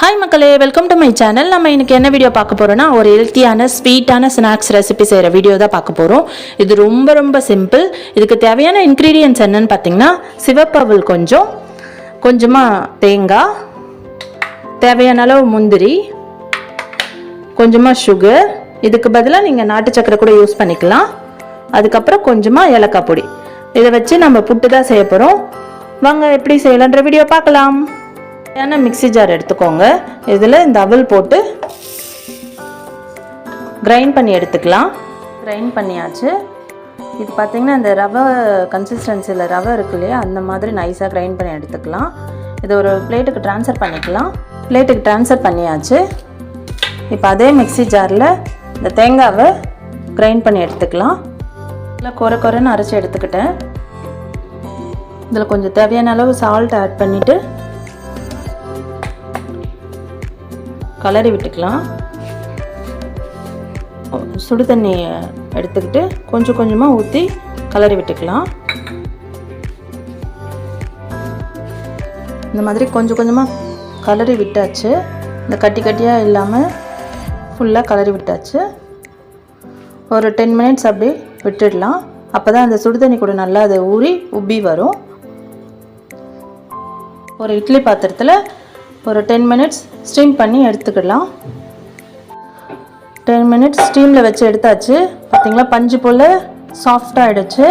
Hi மக்களே. Welcome to my channel நம்ம இன்னைக்கு என்ன வீடியோ பார்க்க போகிறோன்னா ஒரு ஹெல்த்தியான ஸ்வீட்டான ஸ்நாக்ஸ் ரெசிபி செய்கிற வீடியோ தான் பார்க்க போகிறோம் இது ரொம்ப ரொம்ப சிம்பிள் இதுக்கு தேவையான இன்க்ரீடியன்ஸ் என்னன்னு பார்த்தீங்கன்னா சிவப்பவுல் கொஞ்சம் கொஞ்சமாக தேங்காய் தேவையான அளவு முந்திரி கொஞ்சமாக சுகர் இதுக்கு பதிலாக நீங்கள் நாட்டு சக்கரை கூட யூஸ் பண்ணிக்கலாம். அதுக்கப்புறம் கொஞ்சமாக ஏலக்காய் பொடி. இதை வச்சு நம்ம புட்டு தான் செய்ய போகிறோம் வாங்க எப்படி செய்யலான்ற வீடியோ பார்க்கலாம். தேவையான மிக்ஸி ஜார் எடுத்துக்கோங்க. இதில் இந்த அவல் போட்டு கிரைண்ட் பண்ணி எடுத்துக்கலாம். கிரைண்ட் பண்ணியாச்சு. இது பார்த்திங்கன்னா இந்த ரவை கன்சிஸ்டன்சியில் ரவை இருக்கு இல்லையா அந்த மாதிரி நைஸாக கிரைண்ட் பண்ணி எடுத்துக்கலாம். இதை ஒரு பிளேட்டுக்கு ட்ரான்ஸ்ஃபர் பண்ணிக்கலாம். பிளேட்டுக்கு ட்ரான்ஸ்ஃபர் பண்ணியாச்சு. இப்போ அதே மிக்ஸி ஜாரில் இந்த தேங்காவை கிரைண்ட் பண்ணி எடுத்துக்கலாம். நல்லா குறை குறைன்னு அரைச்சி எடுத்துக்கிட்டேன். இதில் கொஞ்சம் தேவையான அளவு சால்ட் ஆட் பண்ணிவிட்டு கலரி விட்டுக்கலாம். சுடு தண்ணி எடுத்துக்கிட்டு கொஞ்சம் கொஞ்சமாக ஊற்றி கலரி விட்டுக்கலாம். இந்த மாதிரி கொஞ்சம் கொஞ்சமாக கலரி விட்டாச்சு. இந்த கட்டி கட்டியாக இல்லாமல் ஃபுல்லாக கலரி விட்டாச்சு. ஒரு டென் மினிட்ஸ் அப்படியே விட்டுடலாம். அப்போ தான் அந்த சுடு தண்ணி கூட நல்லா அதை ஊறி உப்பி வரும். ஒரு இட்லி பாத்திரத்தில் ஒரு டென் மினிட்ஸ் ஸ்டீம் பண்ணி எடுத்துக்கலாம் டென் மினிட்ஸ் ஸ்டீமில் வச்சு எடுத்தாச்சு. பார்த்தீங்களா பஞ்சு போல் சாஃப்டாக ஆகிடுச்சு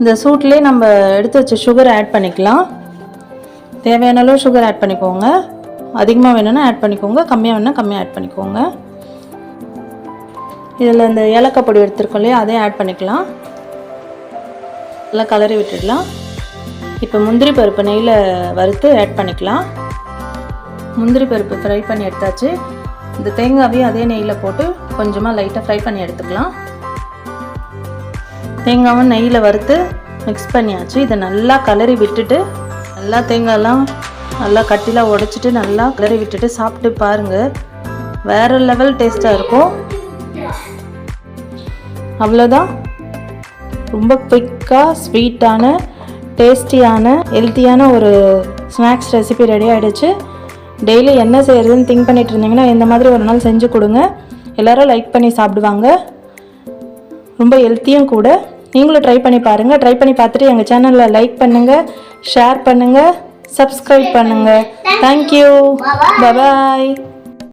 இந்த சூட்லேயே நம்ம எடுத்து வச்ச சுகர் ஆட் பண்ணிக்கலாம். தேவையான அளவு சுகர் ஆட் பண்ணிக்கோங்க. அதிகமாக வேணும்னா ஆட் பண்ணிக்கோங்க. கம்மியாக வேணும்னா கம்மியாக ஆட் பண்ணிக்கோங்க. இதில் இந்த ஏலக்காய் பொடி எடுத்துருக்கோம் இல்லையா அதையும் ஆட் பண்ணிக்கலாம். நல்லா கலரி விட்டுடலாம். இப்போ முந்திரி பருப்பு நெய்யில் வறுத்து ஆட் பண்ணிக்கலாம். முந்திரி பருப்பு ஃப்ரை பண்ணி எடுத்தாச்சு. இந்த தேங்காவையும் அதே நெய்யில் போட்டு கொஞ்சமாக லைட்டாக ஃப்ரை பண்ணி எடுத்துக்கலாம். தேங்காவும் நெய்யில் வறுத்து மிக்ஸ் பண்ணியாச்சு. இதை நல்லா கலரி விட்டுட்டு நல்லா தேங்காயெல்லாம் நல்லா கட்டிலாம் உடைச்சிட்டு நல்லா கிளறி விட்டுட்டு சாப்பிட்டு பாருங்கள் வேறு லெவல் டேஸ்ட்டாக இருக்கும். அவ்வளோதான் ரொம்ப குயிக்காக ஸ்வீட்டான டேஸ்டியான ஹெல்த்தியான ஒரு ஸ்நாக்ஸ் ரெசிபி ரெடி ஆகிடுச்சு டெய்லி என்ன செய்கிறதுன்னு திங்க் பண்ணிட்டு இருந்தீங்கன்னா இந்த மாதிரி ஒரு நாள் செஞ்சு கொடுங்க. எல்லாரும் லைக் பண்ணி சாப்பிடுவாங்க. ரொம்ப ஹெல்த்தியும் கூட. நீங்களும் ட்ரை பண்ணி பாருங்கள் ட்ரை பண்ணி பார்த்துட்டு எங்கள் சேனலில் லைக் பண்ணுங்கள் ஷேர் பண்ணுங்கள் சப்ஸ்கிரைப் பண்ணுங்கள் தேங்க்யூ பபாய்